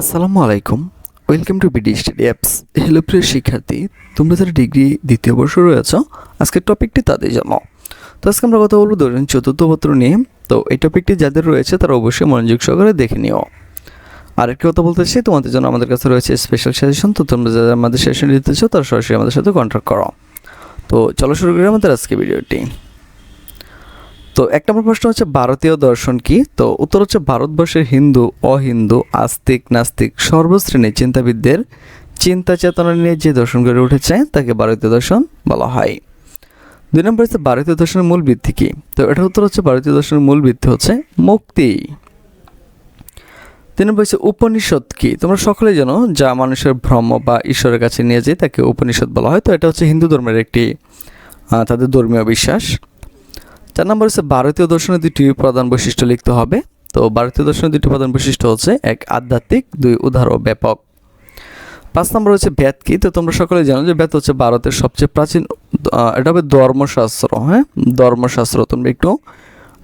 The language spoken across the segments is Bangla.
আসসালামু আলাইকুম। Welcome to BD study apps hello প্রিয় শিক্ষার্থী, তোমরা যারা ডিগ্রি দ্বিতীয় বর্ষ রয়েছ, আজকের টপিকটি তাদের জন্য। তো আজকে আমরা কথা বলব ধরেন চতুর্থ পত্র নিয়ে। তো এই টপিকটি যাদের রয়েছে, তারা অবশ্যই মনোযোগ সহকারে দেখে নিও। আরেকটি কথা বলতে চাই, তোমাদের জন্য আমাদের কাছে রয়েছে স্পেশাল সাজেশন তো তোমরা যারা আমাদের সেশন দিতে চাও, তারা সরাসরি আমাদের সাথে কন্ট্যাক্ট করো। তো চলো শুরু করি আমাদের আজকে ভিডিওটি তো এক নম্বর প্রশ্ন হচ্ছে, ভারতীয় দর্শন কি? তো উত্তর হচ্ছে, ভারতবর্ষের হিন্দু, অহিন্দু, আস্তিক, নাস্তিক, সর্বশ্রেণীর চিন্তাবিদদের চিন্তা চেতনা নিয়ে যে দর্শন গড়ে উঠেছে, তাকে ভারতীয় দর্শন বলা হয়। দুই নম্বর হচ্ছে, ভারতীয় দর্শনের মূল ভিত্তি কি? তো এটার উত্তর হচ্ছে, ভারতীয় দর্শনের মূল ভিত্তি হচ্ছে মুক্তি। তিন নম্বর হচ্ছে, উপনিষদ কি? তোমরা সকলেই জানো, যা মানুষের ভ্রম বা ঈশ্বরের কাছে নিয়ে যায়, তাকে উপনিষদ বলা হয়। তো এটা হচ্ছে হিন্দু ধর্মের একটি তাদের ধর্মীয় বিশ্বাস। চার নম্বর হচ্ছে ভারতীয় দর্শনের দুটি প্রধান বৈশিষ্ট্য লিখতে হবে। তো ভারতীয় দর্শনের দুটি প্রধান বৈশিষ্ট্য হচ্ছে, এক, আধ্যাত্মিক, দুই, উদার ও ব্যাপক। পাঁচ নম্বর হচ্ছে বেদ কি? তো তোমরা সকলে জানো যে বেদ হচ্ছে ভারতের সবচেয়ে প্রাচীন এটা হবে ধর্মশাস্ত্র হ্যাঁ? ধর্মশাস্ত্র, তোমরা একটু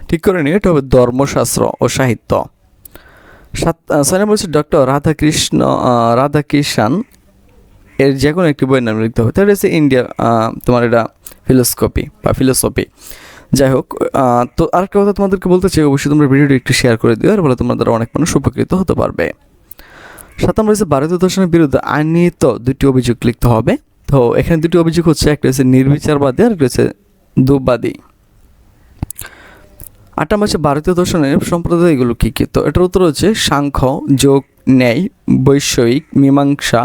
ঠিক করে নিও, এটা হবে ধর্মশাস্ত্র ও সাহিত্য। সাত ছয় নম্বর হচ্ছে ডক্টর রাধাকৃষ্ণ রাধাকৃষ্ণ এর যে কোনো একটি বইয়ের নাম লিখতে হবে। তাহলে হচ্ছে ইন্ডিয়া তোমার এটা ফিলোসকপি বা ফিলোসফি। যাই হোক তো আরেকটা কথা তোমাদেরকে বলতে চাই, অবশ্যই তোমরা ভিডিওটি একটু শেয়ার করে দিও আর বলে তোমার দ্বারা অনেক মানুষ উপকৃত হতে পারবে। সাত নম্বর হচ্ছে ভারতীয় দর্শনের বিরুদ্ধে আইনিত দুটি অভিযোগ লিখতে হবে। তো এখানে দুটি অভিযোগ হচ্ছে, একটা হচ্ছে নির্বিচারবাদী, আর একটা হচ্ছে দুবাদী আট নম্বর হচ্ছে ভারতীয় দর্শনের সম্প্রদায়গুলো কী কী? তো এটার উত্তর হচ্ছে সাংখ্য, যোগ, ন্যায়, বৈষয়িক, মীমাংসা,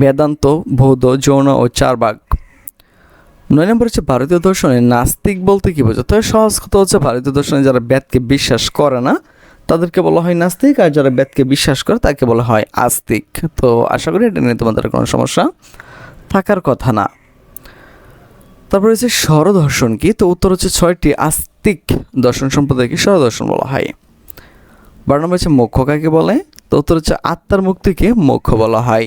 বেদান্ত, বৌদ্ধ, যৌন ও চারবাগ। নয় নম্বর হচ্ছে ভারতীয় দর্শনে নাস্তিক বলতে কি বোঝো তো সহজ কথা হচ্ছে ভারতীয় দর্শনে যারা বেদকে বিশ্বাস করে না, তাদেরকে বলা হয় নাস্তিক, আর যারা বেদকে বিশ্বাস করে তাকে বলা হয় আস্তিক। তো আশা করি এটা নিয়ে তোমাদের কোনো সমস্যা থাকার কথা না। তারপরে হচ্ছে স্বরদর্শন কি? তো উত্তর হচ্ছে ছয়টি আস্তিক দর্শন সম্প্রদায়কে স্বরদর্শন বলা হয়। বারো নম্বর হচ্ছে মোক্ষ কাকে বলে? তো উত্তর হচ্ছে আত্মার মুক্তিকে মোক্ষ বলা হয়।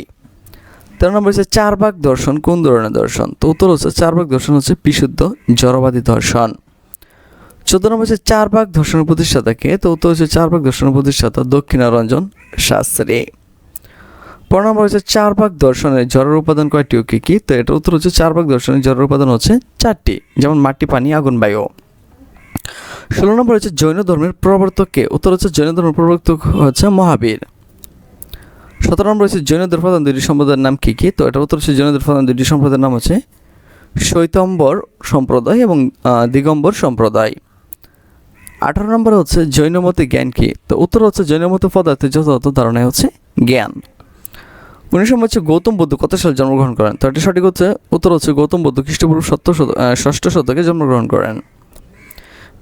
তেরো নম্বর হচ্ছে চার ভাগ দর্শন, কোন ধরনের দর্শন? তো উত্তর হচ্ছে চার ভাগ দর্শন হচ্ছে বিশুদ্ধ জড়বাদী দর্শন। চোদ্দ নম্বর হচ্ছে চার ভাগ দর্শনের প্রতিষ্ঠাতাকে, তো উত্তর হচ্ছে চার ভাগ দর্শনের প্রতিষ্ঠাতা দক্ষিণারঞ্জন শাস্ত্রী। পনেরো নম্বর হচ্ছে চার ভাগ দর্শনের জড়ের উপাদান কয়টি ও কি কি? তো এটা উত্তর হচ্ছে চার ভাগ দর্শনের জড়ের উপাদান হচ্ছে চারটি, যেমন মাটি, পানি, আগুন, বায়ু। ষোলো নম্বর হচ্ছে জৈন ধর্মের প্রবর্তককে, উত্তর হচ্ছে জৈন ধর্মের প্রবর্তক হচ্ছে মহাবীর। সতেরো নম্বর হচ্ছে জৈনদের প্রধান দুইটি সম্প্রদায়ের নাম কী কী? তো এটা উত্তর হচ্ছে জৈনদের প্রধান দুইটি সম্প্রদায়ের নাম হচ্ছে শৈতম্বর সম্প্রদায় এবং দিগম্বর সম্প্রদায়। আঠারো নম্বর হচ্ছে জৈনমতে জ্ঞান কী? তো উত্তর হচ্ছে জৈনমতে পদার্থের যথাযথ ধারণা হচ্ছে জ্ঞান। উনিশ নম্বর হচ্ছে গৌতম বুদ্ধ কত সালে জন্মগ্রহণ করেন? তো এটা সঠিক হচ্ছে, উত্তর হচ্ছে গৌতম বুদ্ধ খ্রিস্টপূর্ব সত্য ষষ্ঠ শতকে জন্মগ্রহণ করেন।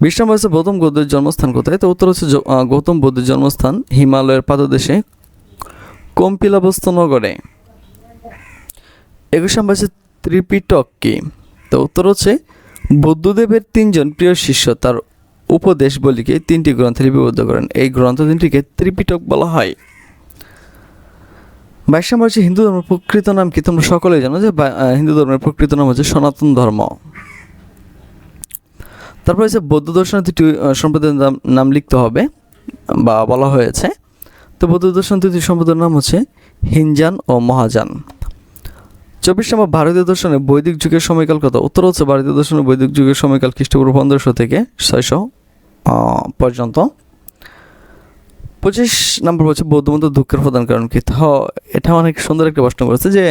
বিশ নম্বর হচ্ছে গৌতম বুদ্ধের জন্মস্থান কোথায়? তো উত্তর হচ্ছে গৌতম বুদ্ধের জন্মস্থান হিমালয়ের পাদদেশে কম্পিলাবস্ত নগরে একুশ নম্বর হচ্ছে ত্রিপিটক কি? তো উত্তর হচ্ছে বুদ্ধদেবের তিনজন প্রিয় শিষ্য তার উপদেশ বলিকে তিনটি গ্রন্থে লিপিবদ্ধ করেন। এই গ্রন্থ তিনটিকে ত্রিপিটক বলা হয়। বাইশ নম্বর হচ্ছে হিন্দু ধর্মের প্রকৃত নাম কি? তোমরা সকলেই জানো যে হিন্দু ধর্মের প্রকৃত নাম হচ্ছে সনাতন ধর্ম। তারপর হচ্ছে বৌদ্ধ দর্শনের দুটি আহ, সম্প্রদায়ের নাম লিখতে হবে বা বলা হয়েছে। তো বৌদ্ধ দর্শন দুটি সম্প্রদায়ের নাম হচ্ছে হিনজান ও মহাজান। চব্বিশ নম্বর ভারতীয় দর্শনের বৈদিক যুগের সময়কাল কত? উত্তর হচ্ছে ভারতীয় দর্শনের বৈদিক যুগের সময়কাল খ্রিস্টপূর্ব পনেরোশো থেকে ছয়শো পর্যন্ত। পঁচিশ নম্বর হচ্ছে বৌদ্ধমত দুঃখের প্রধান কারণ কি? তো এটা অনেক সুন্দর একটা প্রশ্ন করেছে যে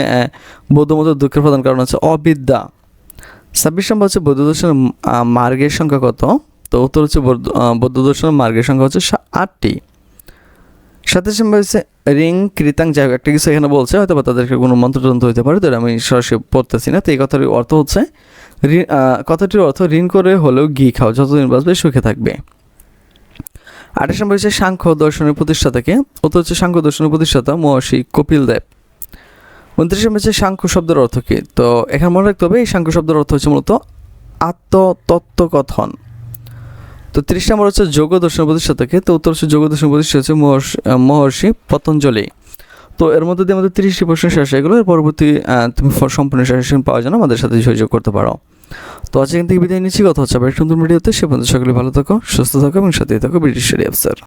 বৌদ্ধমত দুঃখের প্রধান কারণ হচ্ছে অবিদ্যা। ছাব্বিশ নম্বর হচ্ছে বৌদ্ধ দর্শনের মার্গের সংখ্যা কত? তো উত্তর হচ্ছে বৌদ্ধ দর্শনের মার্গের সংখ্যা হচ্ছে আটটি। সাতাশ নম্বর হচ্ছে রিং, কৃতাং, যাই হোক, একটা কিছু এখানে বলছে হয়তো বা তাদেরকে কোনো মন্ত্রতন্ত্র হতে পারে তো আমি সরাসরি পড়তেছি না। তো এই কথাটির অর্থ হচ্ছে ঋণ কথাটির অর্থ, ঋণ করে হলেও ঘি খাও, যতদিন বাঁচবে সুখে থাকবে। আঠাশ নম্বর হচ্ছে, সাংখ্য দর্শনের প্রতিষ্ঠাতাকে উত্তর হচ্ছে, সাংখ্য দর্শনের প্রতিষ্ঠাতা মহর্ষি কপিল দেব। উনত্রিশ নম্বর হচ্ছে, সাংখ্য শব্দের অর্থ কি? তো এখানে মনে রাখতে হবে, এই সাংখ্য শব্দের অর্থ হচ্ছে মূলত আত্মতত্ত্বকথন। তো ত্রিশ নম্বর হচ্ছে যোগ দর্শন প্রতিষ্ঠাতাকে, তো উত্তর হচ্ছে যোগ প্রতিষ্ঠা হচ্ছে মহর্ষি পতঞ্জলি। তো এর মধ্যে দিয়ে আমাদের তিরিশটি প্রশ্ন শেষ হয়ে গেলো, এর পরবর্তী তুমি সম্পূর্ণ সেশন পাওয়ার জন্য আমাদের সাথে সহযোগ করতে পারো। তো আজ এখান থেকে বিদায় নিচ্ছি, কথা হচ্ছে আবার সুন্দর ভিডিওতে, সে পর্যন্ত সকলে ভালো থাকো, সুস্থ থাকো এবং সাথে থাকো ব্রিটিশ অফিসার।